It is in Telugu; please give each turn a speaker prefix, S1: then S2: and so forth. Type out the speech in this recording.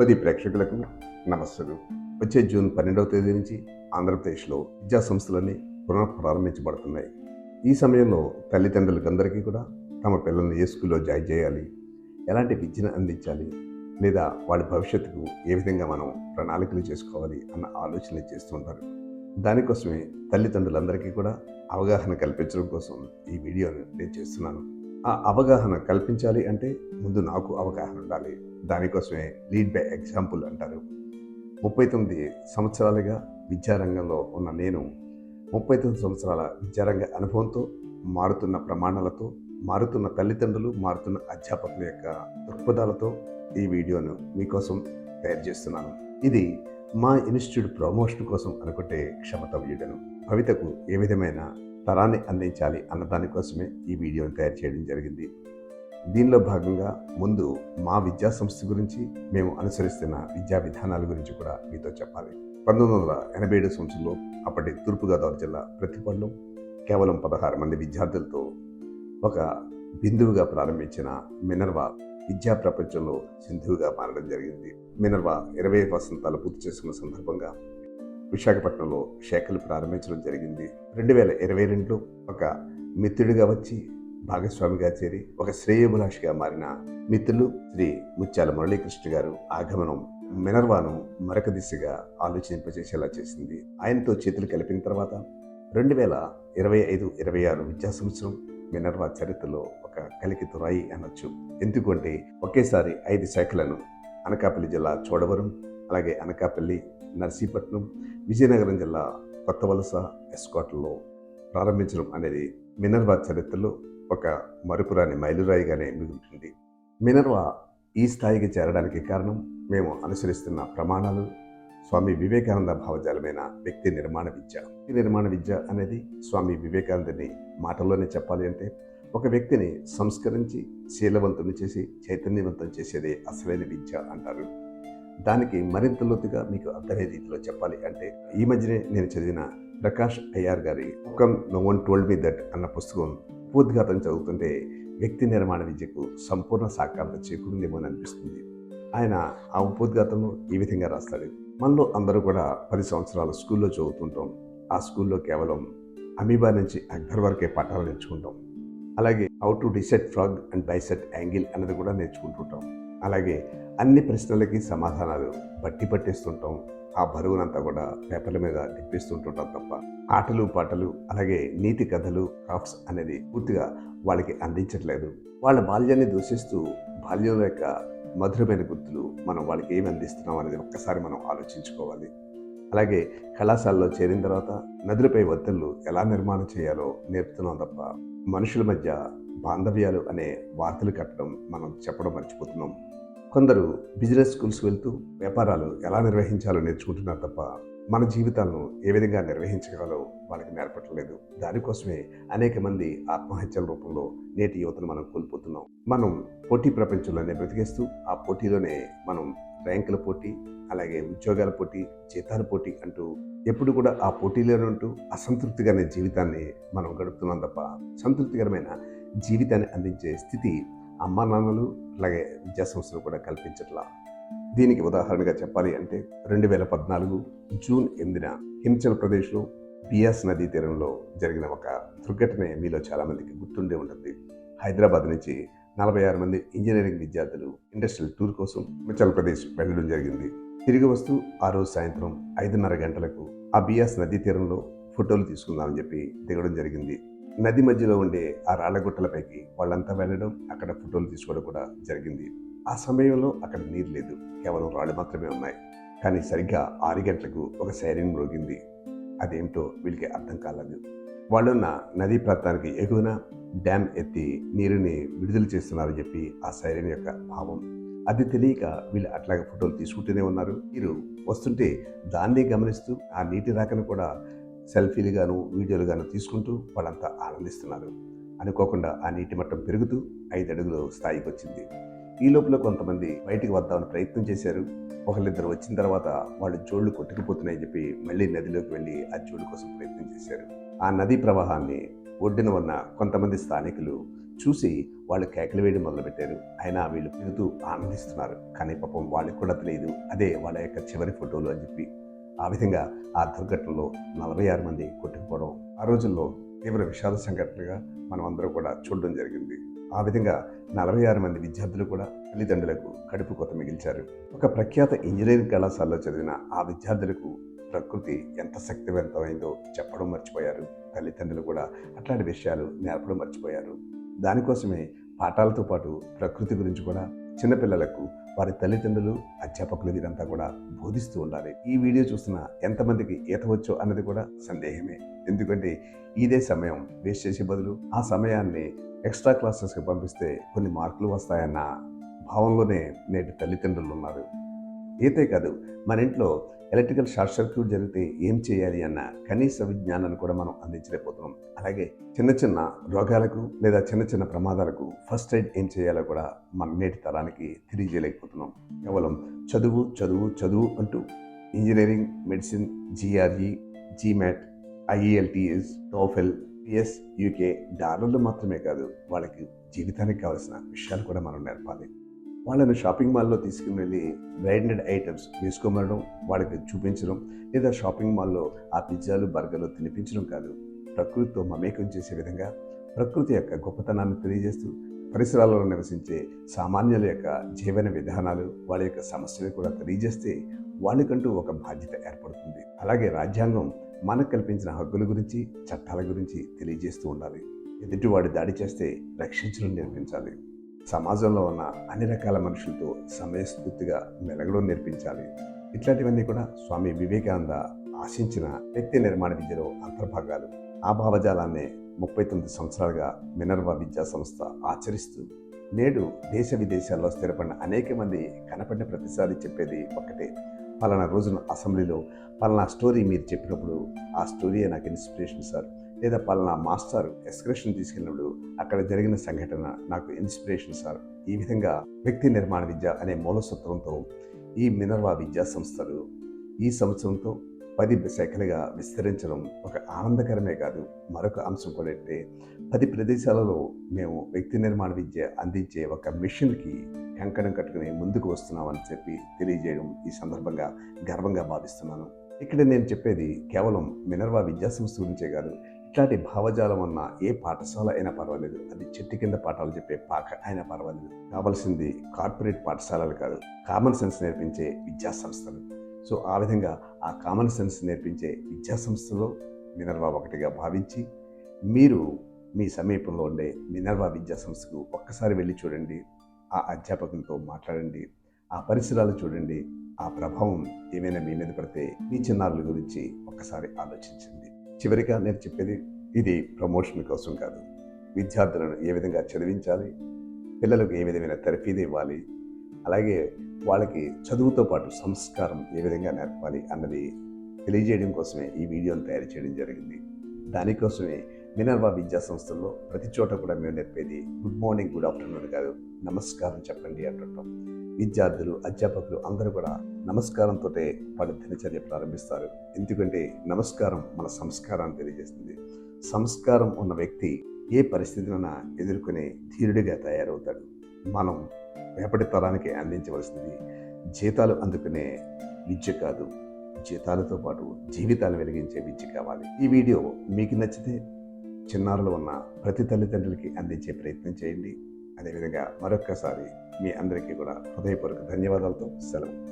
S1: జ్యోతి ప్రేక్షకులకు నమస్సులు. వచ్చే జూన్ పన్నెండవ తేదీ నుంచి ఆంధ్రప్రదేశ్లో విద్యా సంస్థలన్నీ పునః ప్రారంభించబడుతున్నాయి ఈ సమయంలో తల్లిదండ్రులకందరికీ కూడా తమ పిల్లల్ని ఏ స్కూల్లో జాయిన్ చేయాలి ఎలాంటి విద్యను అందించాలి లేదా వాడి భవిష్యత్తుకు ఏ విధంగా మనం ప్రణాళికలు చేసుకోవాలి అన్న ఆలోచనలు చేస్తుంటారు దానికోసమే తల్లిదండ్రులందరికీ కూడా అవగాహన కల్పించడం కోసం ఈ వీడియోని నేను చేస్తున్నాను. ఆ అవగాహన కల్పించాలి అంటే ముందు నాకు అవగాహన ఉండాలి. దానికోసమే లీడ్ బై ఎగ్జాంపుల్ అంటారు. ముప్పై తొమ్మిది సంవత్సరాలుగా విద్యారంగంలో ఉన్న నేను ముప్పై తొమ్మిది సంవత్సరాల విద్యారంగ అనుభవంతో మారుతున్న ప్రమాణాలతో మారుతున్న తల్లిదండ్రులు మారుతున్న అధ్యాపకుల యొక్క దృక్పథాలతో ఈ వీడియోను మీకోసం తయారు చేస్తున్నాను. ఇది మా ఇన్స్టిట్యూట్ ప్రమోషన్ కోసం అనుకుంటే క్షమత వీడను. భవితకు ఏ విధమైన తరాన్ని అందించాలి అన్న దానికోసమే ఈ వీడియోని తయారు చేయడం జరిగింది. దీనిలో భాగంగా ముందు మా విద్యా సంస్థ గురించి మేము అనుసరిస్తున్న విద్యా విధానాల గురించి కూడా మీతో చెప్పాలి. పంతొమ్మిది వందల ఎనభై ఏడు సంవత్సరంలో అప్పటి తూర్పుగోదావరి జిల్లా ప్రతిపడిలో కేవలం పదహారు మంది విద్యార్థులతో ఒక బిందువుగా ప్రారంభించిన మినర్వా విద్యా ప్రపంచంలో సింధువుగా మారడం జరిగింది. మినర్వా ఇరవై వసంతాలు పూర్తి చేసుకున్న సందర్భంగా విశాఖపట్నంలో శాఖలు ప్రారంభించడం జరిగింది. రెండు వేల ఇరవై రెండులో ఒక మిత్రుడిగా వచ్చి భాగస్వామిగా చేరి ఒక శ్రేయభిలాషిగా మారిన మిత్రులు శ్రీ ముత్యాల మురళీకృష్ణ గారు ఆగమనం మినర్వాను మరొక దిశగా ఆలోచింపజేసేలా చేసింది. ఆయనతో చేతులు కలిపిన తర్వాత రెండు వేల ఇరవై ఐదు ఇరవై ఆరు విద్యా సంవత్సరం మినర్వా చరిత్రలో ఒక కలికి తురాయి అనొచ్చు. ఎందుకంటే ఒకేసారి ఐదు శాఖలను అనకాపల్లి జిల్లా చోడవరం అలాగే అనకాపల్లి నర్సీపట్నం విజయనగరం జిల్లా కొత్త వలస ఎస్కాట్లో ప్రారంభించడం అనేది మినర్వా చరిత్రలో ఒక మరుపురాని మైలురాయిగానే మిగులుతుంది మినర్వా ఈ స్థాయికి చేరడానికి కారణం మేము అనుసరిస్తున్న ప్రమాణాలు స్వామి వివేకానంద భావజాలమైన వ్యక్తి నిర్మాణ విద్య. వ్యక్తి నిర్మాణ విద్య అనేది స్వామి వివేకానందని మాటల్లోనే చెప్పాలి అంటే ఒక వ్యక్తిని సంస్కరించి శీలవంతుని చేసి చైతన్యవంతం చేసేదే అసలైన విద్య అంటారు. దానికి మరింత లోతుగా మీకు అర్థమయ్యే రీతిలో చెప్పాలి అంటే ఈ మధ్యనే నేను చదివిన ప్రకాష్ అయ్యార్ గారి ముఖం no one told me that అన్న పుస్తకం పూర్తిఘాతం చదువుతుంటే వ్యక్తి నిర్మాణ విద్యకు సంపూర్ణ సాకారత చేకూరిందేమో అని అనిపిస్తుంది. ఆయన ఆ ఉపోద్ఘాతంలో ఈ విధంగా రాస్తాడు. మనలో అందరూ కూడా పది సంవత్సరాలు స్కూల్లో చదువుతుంటాం. ఆ స్కూల్లో కేవలం అమీబా నుంచి అక్బర్ వరకే పాఠాలు నేర్చుకుంటాం. అలాగే how to dissect frog and bisect angle అన్నది కూడా నేర్చుకుంటుంటాం. అలాగే అన్ని ప్రశ్నలకి సమాధానాలు బట్టి పట్టేస్తుంటాం. ఆ బరువునంతా కూడా పేపర్ల మీద తిప్పిస్తుంటుంటాం తప్ప ఆటలు పాటలు అలాగే నీతి కథలు క్రాఫ్ట్స్ అనేది పూర్తిగా వాళ్ళకి అందించట్లేదు. వాళ్ళ బాల్యాన్ని దూషిస్తూ బాల్యం యొక్క మధురమైన గుర్తులు మనం వాళ్ళకి ఏమి అందిస్తున్నాం అనేది ఒక్కసారి మనం ఆలోచించుకోవాలి. అలాగే కళాశాలలో చేరిన తర్వాత నదులపై ఒత్తిళ్ళు ఎలా నిర్మాణం చేయాలో నేర్పుతున్నాం తప్ప మనుషుల మధ్య బాంధవ్యాలు అనే వార్తలు కట్టడం మనం చెప్పడం మర్చిపోతున్నాం. కొందరు బిజినెస్ స్కూల్స్ వెళ్తూ వ్యాపారాలు ఎలా నిర్వహించాలో నేర్చుకుంటున్నారు తప్ప మన జీవితాలను ఏ విధంగా నిర్వహించగలో వాళ్ళకి నేర్పట్లేదు. దానికోసమే అనేక మంది ఆత్మహత్యల రూపంలో నేటి యువతను మనం కోల్పోతున్నాం. మనం పోటీ ప్రపంచంలోనే బ్రతికేస్తూ ఆ పోటీలోనే మనం ర్యాంకుల పోటీ అలాగే ఉద్యోగాల పోటీ జీతాల పోటీ అంటూ ఎప్పుడు కూడా ఆ పోటీలోనే ఉంటూ అసంతృప్తిగానే జీవితాన్ని మనం గడుపుతున్నాం తప్ప సంతృప్తికరమైన జీవితాన్ని అందించే స్థితి అమ్మా నాన్నలు అలాగే విద్యాసంస్థలు కూడా కల్పించట్లా. దీనికి ఉదాహరణగా చెప్పాలి అంటే రెండు వేల పద్నాలుగు జూన్ ఎనిమిదిన హిమాచల్ ప్రదేశ్లో బియాస్ నదీ తీరంలో జరిగిన ఒక దుర్ఘటన మీలో చాలామందికి గుర్తుండే ఉంటుంది. హైదరాబాద్ నుంచి నలభై ఆరు మంది ఇంజనీరింగ్ విద్యార్థులు ఇండస్ట్రియల్ టూర్ కోసం హిమాచల్ ప్రదేశ్ వెళ్ళడం జరిగింది. తిరిగి వస్తూ ఆ రోజు సాయంత్రం ఐదున్నర గంటలకు ఆ బియాస్ నదీ తీరంలో ఫోటోలు తీసుకుందామని చెప్పి దిగడం జరిగింది. నది మధ్యలో ఉండే ఆ రాళ్ళగుట్టలపైకి వాళ్ళంతా వెళ్ళడం అక్కడ ఫోటోలు తీసుకోవడం కూడా జరిగింది. ఆ సమయంలో అక్కడ నీరు లేదు. కేవలం రాళ్ళు మాత్రమే ఉన్నాయి. కానీ సరిగ్గా ఆరు గంటలకు ఒక సైరన్ మ్రోగింది అదేమిటో వీళ్ళకి అర్థం కాలేదు. వాళ్ళున్న నదీ ప్రాంతానికి ఎగువన డ్యామ్ ఎత్తి నీరుని విడుదల చేస్తున్నారని చెప్పి ఆ సైరన్ యొక్క భావం. అది తెలియక వీళ్ళు అట్లాగే ఫోటోలు తీసుకుంటూనే ఉన్నారు. మీరు వస్తుంటే దాన్ని గమనిస్తూ ఆ నీటి రాకను కూడా సెల్ఫీలు గాను వీడియోలు గాను తీసుకుంటూ వాళ్ళంతా ఆనందిస్తున్నారు. అనుకోకుండా ఆ నీటి మట్టం పెరుగుతూ ఐదు అడుగులు స్థాయికి వచ్చింది. ఈ లోపల కొంతమంది బయటికి వద్దామని ప్రయత్నం చేశారు. ఒకళ్ళిద్దరు వచ్చిన తర్వాత వాళ్ళు జోళ్ళు కొట్టుకుపోతున్నాయని చెప్పి మళ్ళీ నదిలోకి వెళ్ళి ఆ జోడు కోసం ప్రయత్నం చేశారు. ఆ నదీ ప్రవాహాన్ని ఒడ్డున ఉన్న కొంతమంది స్థానికులు చూసి వాళ్ళు కేకలు వేయడం మొదలుపెట్టారు. అయినా వీళ్ళు పెరుగుతూ ఆనందిస్తున్నారు. కానీ పాపం వాళ్ళకి కూడా తెలియదు అదే వాళ్ళ యొక్క చివరి ఫోటోలు అని చెప్పి ఆ విధంగా ఆ దుర్ఘటనలో నలభై ఆరు మంది కొట్టుకుపోవడం ఆ రోజుల్లో తీవ్ర విషాద సంఘటనగా మనం అందరూ కూడా చూడడం జరిగింది. ఆ విధంగా నలభై ఆరు మంది విద్యార్థులు కూడా తల్లిదండ్రులకు కడుపు కొత్త మిగిల్చారు. ఒక ప్రఖ్యాత ఇంజనీరింగ్ కళాశాలలో చదివిన ఆ విద్యార్థులకు ప్రకృతి ఎంత శక్తివంతమైందో చెప్పడం మర్చిపోయారు. తల్లిదండ్రులు కూడా అట్లాంటి విషయాలు నేర్పడం మర్చిపోయారు. దానికోసమే పాఠాలతో పాటు ప్రకృతి గురించి కూడా చిన్నపిల్లలకు వారి తల్లిదండ్రులు అధ్యాపకులు వీరంతా కూడా బోధిస్తూ ఉండాలి. ఈ వీడియో చూస్తున్న ఎంతమందికి ఈత వచ్చో అన్నది కూడా సందేహమే. ఎందుకంటే ఇదే సమయం వేస్ట్ చేసే బదులు ఆ సమయాన్ని ఎక్స్ట్రా క్లాసెస్కి పంపిస్తే కొన్ని మార్కులు వస్తాయన్న భావంలోనే నేటి తల్లిదండ్రులు ఉన్నారు. ఈతే కాదు. మన ఇంట్లో ఎలక్ట్రికల్ షార్ట్ సర్క్యూట్ జరిగితే ఏం చేయాలి అన్న కనీస విజ్ఞానాన్ని కూడా మనం అందించలేకపోతున్నాం. అలాగే చిన్న చిన్న రోగాలకు లేదా చిన్న చిన్న ప్రమాదాలకు ఫస్ట్ ఎయిడ్ ఏం చేయాలో కూడా మన నేటి తరానికి తెలియజేయలేకపోతున్నాం. కేవలం చదువు చదువు చదువు అంటూ engineering medicine GRE GMAT IELTS TOEFL P S డాలర్లు మాత్రమే కాదు వాళ్ళకి జీవితానికి కావాల్సిన విషయాలు కూడా మనం నేర్పాలి. వాళ్ళని షాపింగ్ మాల్లో తీసుకుని వెళ్ళి బ్రాండెడ్ ఐటమ్స్ వేసుకోమనడం వాళ్ళకి చూపించడం లేదా షాపింగ్ మాల్లో ఆ పిజ్జాలు బర్గర్లు తినిపించడం కాదు. ప్రకృతితో మమేకం చేసే విధంగా ప్రకృతి యొక్క గొప్పతనాన్ని తెలియజేస్తూ పరిసరాలలో నివసించే సామాన్యుల యొక్క జీవన విధానాలు వాళ్ళ యొక్క సమస్యలు కూడా తెలియజేస్తే వాళ్ళకంటూ ఒక బాధ్యత ఏర్పడుతుంది. అలాగే రాజ్యాంగం మనకు కల్పించిన హక్కుల గురించి చట్టాల గురించి తెలియజేస్తూ ఉండాలి. ఎదుటివాడు దాడి చేస్తే రక్షించడం నేర్పించాలి. సమాజంలో ఉన్న అన్ని రకాల మనుషులతో సమయస్ఫూర్తిగా మెలగడం నేర్పించాలి. ఇట్లాంటివన్నీ కూడా స్వామి వివేకానంద ఆశించిన వ్యక్తి నిర్మాణ విద్యలో అంతర్భాగాలు. ఆ భావజాలాన్ని ముప్పై తొమ్మిది సంవత్సరాలుగా మినర్వా విద్యా సంస్థ ఆచరిస్తూ నేడు దేశ విదేశాల్లో స్థిరపడిన అనేక మంది కనపడిన ప్రతిసారి చెప్పేది ఒక్కటే. పలానా రోజున అసెంబ్లీలో పలానా స్టోరీ మీరు చెప్పినప్పుడు ఆ స్టోరీయే నాకు ఇన్స్పిరేషన్ సార్. లేదా పలానా మాస్టర్ ఎక్స్కర్షన్ తీసుకెళ్ళినప్పుడు అక్కడ జరిగిన సంఘటన నాకు ఇన్స్పిరేషన్ సార్. ఈ విధంగా వ్యక్తి నిర్మాణ విద్య అనే మూలసూత్రంతో ఈ మినర్వా విద్యా సంస్థలు ఈ సంవత్సరంతో పది శాఖలుగా విస్తరించడం ఒక ఆనందకరమే కాదు. మరొక అంశం కూడా అంటే పది ప్రదేశాలలో మేము వ్యక్తి నిర్మాణ విద్య అందించే ఒక మిషన్కి కంకణం కట్టుకుని ముందుకు వస్తున్నామని చెప్పి తెలియజేయడం ఈ సందర్భంగా గర్వంగా భావిస్తున్నాను. ఇక్కడ నేను చెప్పేది కేవలం మినర్వా విద్యా సంస్థ గురించే కాదు ఇట్లాంటి భావజాలం ఉన్న ఏ పాఠశాల అయినా పర్వాలేదు. అది చెట్టు కింద పాఠాలు చెప్పే పాక అయినా పర్వాలేదు. కావాల్సింది కార్పొరేట్ పాఠశాలలు కాదు కామన్ సెన్స్ నేర్పించే విద్యా సంస్థలు. సో ఆ విధంగా ఆ కామన్ సెన్స్ నేర్పించే విద్యా సంస్థలో మినర్వా ఒకటిగా భావించి మీరు మీ సమీపంలో ఉండే మినర్వా విద్యా సంస్థకు ఒక్కసారి వెళ్ళి చూడండి. ఆ అధ్యాపకులతో మాట్లాడండి. ఆ పరిసరాలు చూడండి. ఆ ప్రభావం ఏమైనా మీ మీద పడితే మీ చిన్నారుల గురించి ఒక్కసారి ఆలోచించండి. చివరిగా నేను చెప్పేది ఇది ప్రమోషన్ కోసం కాదు. విద్యార్థులను ఏ విధంగా చదివించాలి పిల్లలకు ఏ విధమైన తరఫీదు ఇవ్వాలి అలాగే వాళ్ళకి చదువుతో పాటు సంస్కారం ఏ విధంగా నేర్పాలి అన్నది తెలియజేయడం కోసమే ఈ వీడియోను తయారు చేయడం జరిగింది. దానికోసమే మినర్వా విద్యా సంస్థల్లో ప్రతి చోట కూడా మేము నేర్పేది గుడ్ మార్నింగ్ గుడ్ ఆఫ్టర్నూన్ కాదు నమస్కారం చెప్పండి అంటుంటాం. విద్యార్థులు అధ్యాపకులు అందరూ కూడా నమస్కారంతో వాళ్ళ దినచర్య ప్రారంభిస్తారు. ఎందుకంటే నమస్కారం మన సంస్కారాన్ని తెలియజేస్తుంది. సంస్కారం ఉన్న వ్యక్తి ఏ పరిస్థితినైనా ఎదుర్కొనే ధీరుడిగా తయారవుతాడు. మనం రేపటి తరానికి అందించవలసింది జీతాలు అందుకునే విద్య కాదు. జీతాలతో పాటు జీవితాలు వెలిగించే విద్య కావాలి. ఈ వీడియో మీకు నచ్చితే చిన్నారులు ఉన్న ప్రతి తల్లిదండ్రులకి అందించే ప్రయత్నం చేయండి. అదేవిధంగా మరొక్కసారి మీ అందరికీ కూడా హృదయపూర్వక ధన్యవాదాలతో సెలవు.